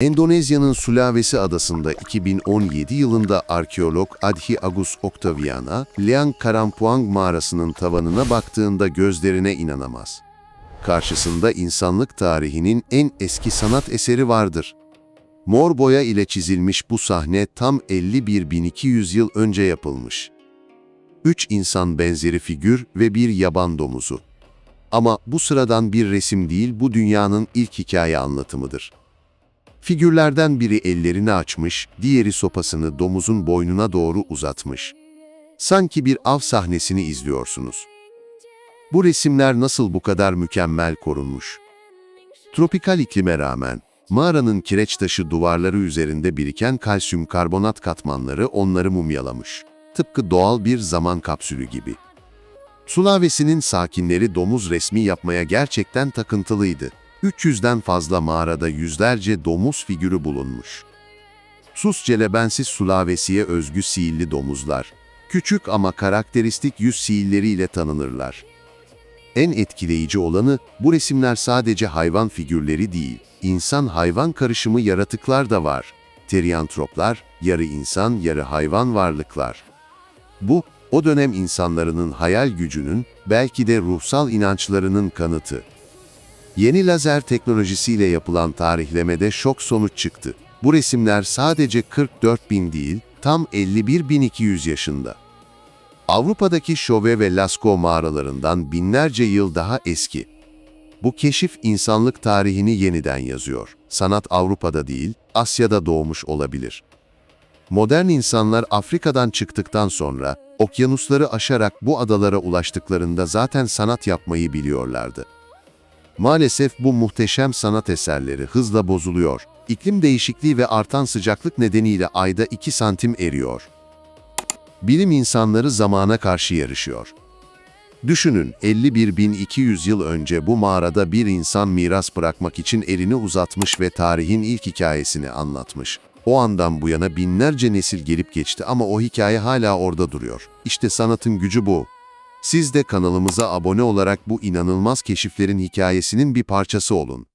Endonezya'nın Sulawesi adasında 2017 yılında arkeolog Adhi Agus Octaviana, Leang Karampuang mağarasının tavanına baktığında gözlerine inanamaz. Karşısında insanlık tarihinin en eski sanat eseri vardır. Mor boya ile çizilmiş bu sahne tam 51.200 yıl önce yapılmış. Üç insan benzeri figür ve bir yaban domuzu. Ama bu sıradan bir resim değil, bu dünyanın ilk hikaye anlatımıdır. Figürlerden biri ellerini açmış, diğeri sopasını domuzun boynuna doğru uzatmış. Sanki bir av sahnesini izliyorsunuz. Bu resimler nasıl bu kadar mükemmel korunmuş? Tropikal iklime rağmen, mağaranın kireç taşı duvarları üzerinde biriken kalsiyum karbonat katmanları onları mumyalamış. Tıpkı doğal bir zaman kapsülü gibi. Sulawesi'nin sakinleri domuz resmi yapmaya gerçekten takıntılıydı. 300'den fazla mağarada yüzlerce domuz figürü bulunmuş. Sus celebensis Sulawesi'ye özgü sihirli domuzlar. Küçük ama karakteristik yüz sihirleriyle tanınırlar. En etkileyici olanı bu resimler sadece hayvan figürleri değil, insan-hayvan karışımı yaratıklar da var. Teriantroplar, yarı insan, yarı hayvan varlıklar. Bu, o dönem insanların hayal gücünün, belki de ruhsal inançlarının kanıtı. Yeni lazer teknolojisiyle yapılan tarihlemede şok sonuç çıktı. Bu resimler sadece 44 bin değil, tam 51.200 yaşında. Avrupa'daki Şove ve Lascaux mağaralarından binlerce yıl daha eski. Bu keşif insanlık tarihini yeniden yazıyor. Sanat Avrupa'da değil, Asya'da doğmuş olabilir. Modern insanlar Afrika'dan çıktıktan sonra, okyanusları aşarak bu adalara ulaştıklarında zaten sanat yapmayı biliyorlardı. Maalesef bu muhteşem sanat eserleri hızla bozuluyor. İklim değişikliği ve artan sıcaklık nedeniyle ayda 2 santim eriyor. Bilim insanları zamana karşı yarışıyor. Düşünün 51.200 yıl önce bu mağarada bir insan miras bırakmak için elini uzatmış ve tarihin ilk hikayesini anlatmış. O andan bu yana binlerce nesil gelip geçti ama o hikaye hala orada duruyor. İşte sanatın gücü bu. Siz de kanalımıza abone olarak bu inanılmaz keşiflerin hikayesinin bir parçası olun.